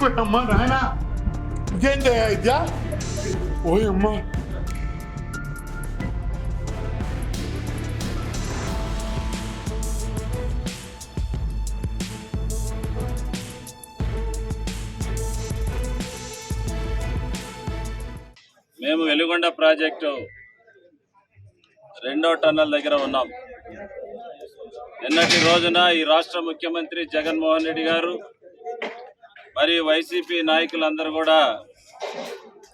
అమ్మ నాయన ఇదేంటి ఇద్యా ఓయ్ అమ్మ మేము వెలుగొండ ప్రాజెక్టు రెండో టన్నల్ దగ్గర ఉన్నాం. నిన్నటి రోజున ఈ రాష్ట్ర ముఖ్యమంత్రి జగన్మోహన్ రెడ్డి గారు మరి వైసీపీ నాయకులందరూ కూడా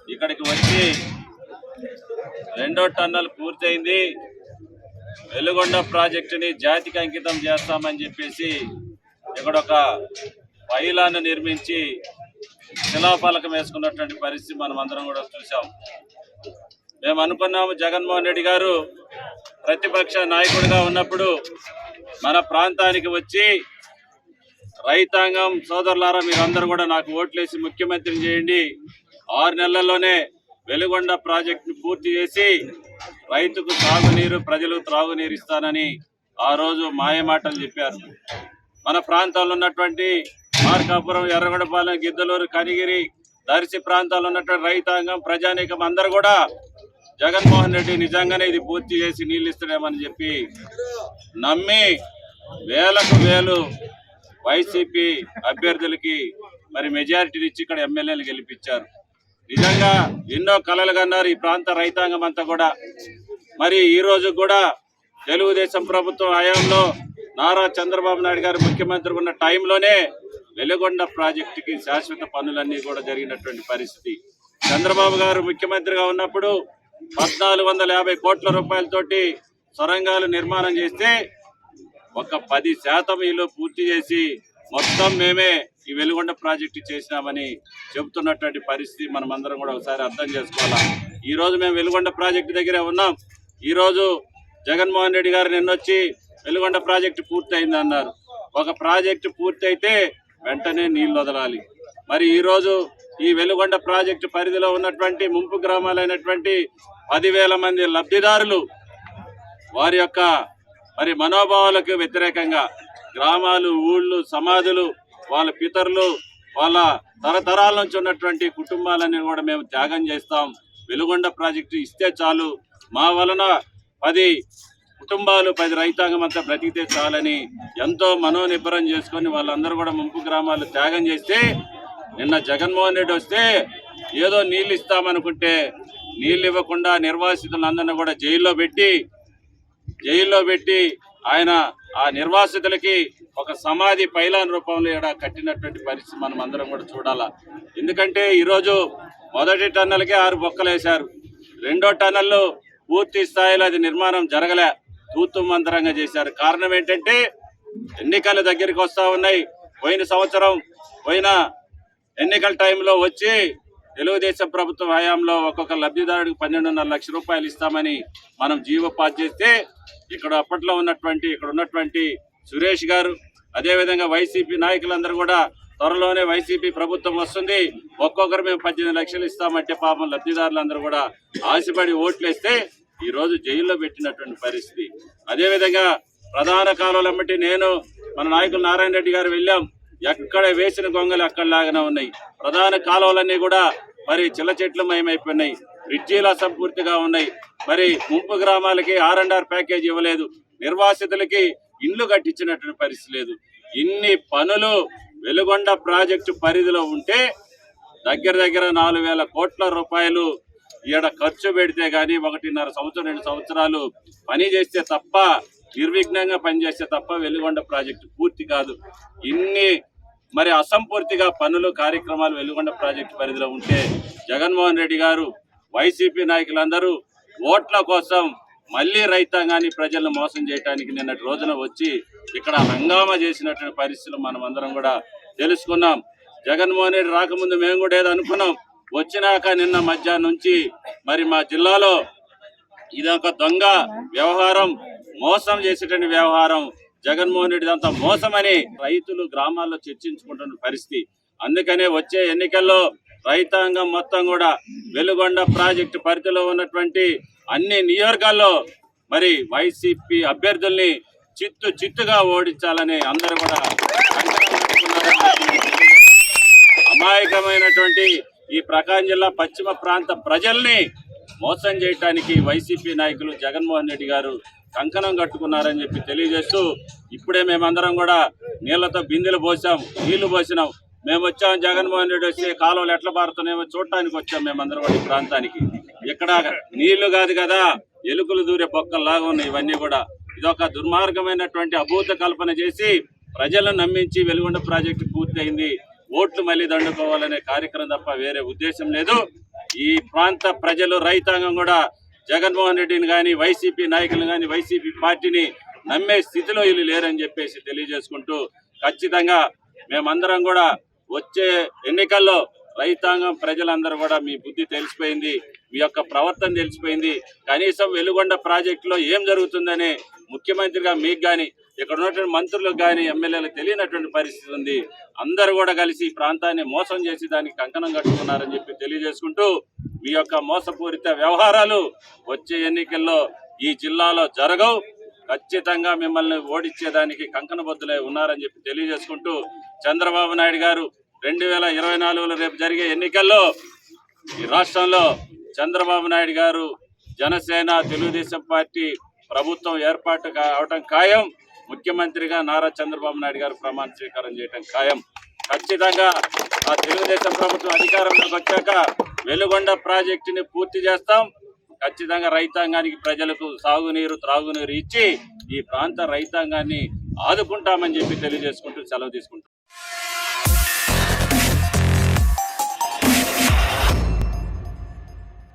ఇక్కడికి వచ్చి రెండో టన్నల్ పూర్తయింది. వెలుగొండ ప్రాజెక్టుని జాతికి అంకితం చేస్తామని చెప్పేసి ఇక్కడ ఒక పైలాన్ని నిర్మించి శిలాఫలకం వేసుకున్నటువంటి పరిస్థితి మనం అందరం కూడా చూసాం మేము అనుకున్నాము జగన్మోహన్ రెడ్డి గారు ప్రతిపక్ష నాయకుడిగా ఉన్నప్పుడు మన ప్రాంతానికి వచ్చి రైతాంగం సోదరులారా మీరందరూ కూడా నాకు ఓట్లేసి ముఖ్యమంత్రిని చేయండి. ఆరు నెలల్లోనే వెలుగొండ ప్రాజెక్టును పూర్తి చేసి రైతుకు తాగునీరు ప్రజలకు త్రాగునీరు ఇస్తానని ఆ రోజు మాయమాటలు చెప్పారు. మన ప్రాంతాల్లో ఉన్నటువంటి మార్కాపురం ఎర్రగొండపాలెం గిద్దలూరు కనిగిరి దర్శి ప్రాంతాల్లో ఉన్నటువంటి రైతాంగం ప్రజానీకం అందరూ కూడా జగన్మోహన్ రెడ్డి నిజంగానే ఇది పూర్తి చేసి నీళ్ళు ఇస్తాడేమని చెప్పి నమ్మి వేలకు వేలు వైసీపీ అభ్యర్థులకి మరి మెజారిటీని ఇచ్చి ఇక్కడ ఎమ్మెల్యేలు గెలిపించారు. నిజంగా ఎన్నో కళలుగా కన్నారు ఈ ప్రాంత రైతాంగం అంతా కూడా. మరి ఈ రోజు కూడా తెలుగుదేశం ప్రభుత్వం హయాంలో నారా చంద్రబాబు నాయుడు గారు ముఖ్యమంత్రి ఉన్న టైంలోనే వెలుగొండ ప్రాజెక్టుకి శాశ్వత పనులన్నీ కూడా జరిగినటువంటి పరిస్థితి. చంద్రబాబు గారు ముఖ్యమంత్రిగా ఉన్నప్పుడు పద్నాలుగు వందల యాభై కోట్ల రూపాయలతోటి సొరంగాలు నిర్మాణం చేస్తే ఒక పది శాతం ఈలో పూర్తి చేసి మొత్తం మేమే ఈ వెలుగొండ ప్రాజెక్టు చేసినామని చెబుతున్నటువంటి పరిస్థితి మనం అందరం కూడా ఒకసారి అర్థం చేసుకోవాలా? ఈరోజు మేము వెలుగొండ ప్రాజెక్టు దగ్గరే ఉన్నాం. ఈరోజు జగన్మోహన్ రెడ్డి గారు నిన్నొచ్చి వెలుగొండ ప్రాజెక్టు పూర్తయింది అన్నారు. ఒక ప్రాజెక్టు పూర్తయితే వెంటనే నీళ్ళు వదలాలి. మరి ఈరోజు ఈ వెలుగొండ ప్రాజెక్టు పరిధిలో ఉన్నటువంటి ముంపు గ్రామాలైనటువంటి పదివేల మంది లబ్ధిదారులు వారి యొక్క మరి మనోభావాలకు వ్యతిరేకంగా గ్రామాలు ఊళ్ళు సమాధులు వాళ్ళ పితరులు వాళ్ళ తరతరాల నుంచి ఉన్నటువంటి కుటుంబాలన్నీ కూడా మేము త్యాగం చేస్తాం. వెలుగొండ ప్రాజెక్టు ఇస్తే చాలు. మా వలన పది కుటుంబాలు పది రైతాంగం అంతా బ్రతికితే చాలని ఎంతో మనోనిబ్బరం చేసుకొని వాళ్ళందరూ కూడా ముంపు గ్రామాలు త్యాగం చేస్తే నిన్న జగన్మోహన్ రెడ్డి వస్తే ఏదో నీళ్ళు ఇస్తామనుకుంటే నీళ్ళు ఇవ్వకుండా నిర్వాసితులందరినీ కూడా జైల్లో పెట్టి జైల్లో పెట్టి ఆయన ఆ నిర్వాసితులకి ఒక సమాధి పైలాన్ రూపంలో ఇక్కడ కట్టినటువంటి పరిస్థితి మనం అందరం కూడా చూడాలా. ఎందుకంటే ఈరోజు మొదటి టన్నెల్కే ఆరు బొక్కలు వేశారు. రెండో టన్నెల్లో పూర్తి స్థాయిలో అది నిర్మాణం జరగలే. తూతు మంత్రంగా చేశారు. కారణం ఏంటంటే ఎన్నికలు దగ్గరికి వస్తూ ఉన్నాయి. పోయిన సంవత్సరం పోయిన ఎన్నికల టైంలో వచ్చి తెలుగుదేశం ప్రభుత్వ హయాంలో ఒక్కొక్క లబ్ధిదారుడికి పన్నెండున్నర లక్ష రూపాయలు ఇస్తామని మనం జీవో పాస్ చేస్తే ఇక్కడ అప్పట్లో ఉన్నటువంటి ఇక్కడ ఉన్నటువంటి సురేష్ గారు అదేవిధంగా వైసీపీ నాయకులందరూ కూడా త్వరలోనే వైసీపీ ప్రభుత్వం వస్తుంది. ఒక్కొక్కరు మేము పద్దెనిమిది లక్షలు ఇస్తామంటే పాపం లబ్ధిదారులందరూ కూడా ఆశపడి ఓట్లేస్తే ఈరోజు జైల్లో పెట్టినటువంటి పరిస్థితి. అదేవిధంగా ప్రధాన కాలువలమ్మటి నేను మన నాయకులు నారాయణ రెడ్డి గారు వెళ్ళాం. ఎక్కడ వేసిన గొంగలు అక్కడ లాగానే ఉన్నాయి. ప్రధాన కాలువలన్నీ కూడా మరి చిల్ల చెట్లు మయమైపోయినాయి. బ్రిడ్జీలు అసంపూర్తిగా ఉన్నాయి. మరి ముంపు గ్రామాలకి ఆర్ అండ్ ఆర్ ప్యాకేజ్ ఇవ్వలేదు. నిర్వాసితులకి ఇండ్లు కట్టించినటువంటి పరిస్థితి లేదు. ఇన్ని పనులు వెలుగొండ ప్రాజెక్టు పరిధిలో ఉంటే దగ్గర దగ్గర నాలుగు వేల కోట్ల రూపాయలు ఈడ ఖర్చు పెడితే కానీ ఒకటిన్నర సంవత్సరం రెండు సంవత్సరాలు పని చేస్తే తప్ప నిర్విఘ్నంగా పనిచేస్తే తప్ప వెలుగొండ ప్రాజెక్టు పూర్తి కాదు. ఇన్ని మరి అసంపూర్తిగా పనులు కార్యక్రమాలు వెలుగొండ ప్రాజెక్టు పరిధిలో ఉంటే జగన్మోహన్ రెడ్డి గారు వైసీపీ నాయకులందరూ ఓట్ల కోసం మళ్ళీ రైతాంగాన్ని ప్రజలను మోసం చేయడానికి నిన్నటి రోజున వచ్చి ఇక్కడ హంగామా చేసినటువంటి పరిస్థితులు మనం అందరం కూడా తెలుసుకున్నాం. జగన్మోహన్ రెడ్డి రాకముందు మేము కూడా ఏదో అనుకున్నాం. వచ్చినాక నిన్న మధ్యాహ్నం నుంచి మరి మా జిల్లాలో ఇదొక దొంగ వ్యవహారం మోసం చేసేటువంటి వ్యవహారం జగన్మోహన్ రెడ్డి అంతా మోసమని రైతులు గ్రామాల్లో చర్చించుకుంటున్న పరిస్థితి. అందుకనే వచ్చే ఎన్నికల్లో రైతాంగం మొత్తం కూడా వెలుగొండ ప్రాజెక్టు పరిధిలో ఉన్నటువంటి అన్ని నియోజకాల్లో మరి వైసీపీ అభ్యర్థుల్ని చిత్తు చిత్తుగా ఓడించాలని అందరూ కూడా అమాయకమైనటువంటి ఈ ప్రకాశం జిల్లా పశ్చిమ ప్రాంత ప్రజల్ని మోసం చేయటానికి వైసీపీ నాయకులు జగన్మోహన్ రెడ్డి గారు కంకణం కట్టుకున్నారని చెప్పి తెలియజేస్తూ ఇప్పుడే మేమందరం కూడా నీళ్ళతో బిందెలు పోసాం నీళ్ళు పోసినాం. మేము వచ్చాం జగన్మోహన్ రెడ్డి వచ్చి కాలువలు ఎట్లా పారుతున్నాయో చూడటానికి వచ్చాం మేమందరం కూడా ఈ ప్రాంతానికి. ఇక్కడ నీళ్ళు కాదు కదా ఎలుకలు దూరే బొక్కల్లాగా ఉన్నాయి ఇవన్నీ కూడా. ఇదొక దుర్మార్గమైనటువంటి అభూత కల్పన చేసి ప్రజలను నమ్మించి వెలుగొండ ప్రాజెక్టు పూర్తయింది. ఓట్లు మళ్ళీ దండుకోవాలనే కార్యక్రమం తప్ప వేరే ఉద్దేశం లేదు. ఈ ప్రాంత ప్రజలు రైతాంగం కూడా జగన్మోహన్ రెడ్డిని కానీ వైసీపీ నాయకులు కానీ వైసీపీ పార్టీని నమ్మే స్థితిలో వీళ్ళు లేరని చెప్పేసి తెలియజేసుకుంటూ ఖచ్చితంగా మేమందరం కూడా వచ్చే ఎన్నికల్లో రైతాంగం ప్రజలందరూ కూడా మీ బుద్ధి తెలిసిపోయింది మీ యొక్క ప్రవర్తన తెలిసిపోయింది. కనీసం వెలుగొండ ప్రాజెక్టులో ఏం జరుగుతుందనే ముఖ్యమంత్రిగా మీకు కానీ ఇక్కడ ఉన్నటువంటి మంత్రులకు కానీ ఎమ్మెల్యేలకు తెలియనటువంటి పరిస్థితి ఉంది. అందరు కూడా కలిసి ఈ ప్రాంతాన్ని మోసం చేసి దానికి కంకణం కట్టుకున్నారని చెప్పి తెలియజేసుకుంటూ మీ యొక్క మోసపూరిత వ్యవహారాలు వచ్చే ఎన్నికల్లో ఈ జిల్లాలో జరగవు. ఖచ్చితంగా మిమ్మల్ని ఓడించేదానికి కంకణబద్దులై ఉన్నారని చెప్పి తెలియజేసుకుంటూ చంద్రబాబు నాయుడు గారు రెండు వేల ఇరవై నాలుగులో రేపు జరిగే ఎన్నికల్లో ఈ రాష్ట్రంలో చంద్రబాబు నాయుడు గారు జనసేన తెలుగుదేశం పార్టీ ప్రభుత్వం ఏర్పాటు అవటం ఖాయం. ముఖ్యమంత్రిగా నారా చంద్రబాబు నాయుడు గారు ప్రమాణ స్వీకారం చేయటం ఖాయం. ఖచ్చితంగా ఆ తెలుగుదేశం ప్రభుత్వం అధికారంలోకి వచ్చాక వెలుగొండ ప్రాజెక్టుని పూర్తి చేస్తాం. ఖచ్చితంగా రైతాంగానికి ప్రజలకు సాగునీరు త్రాగునీరు ఇచ్చి ఈ ప్రాంత రైతాంగాన్ని ఆదుకుంటామని చెప్పి తెలియజేసుకుంటూ సెలవు తీసుకుంటాం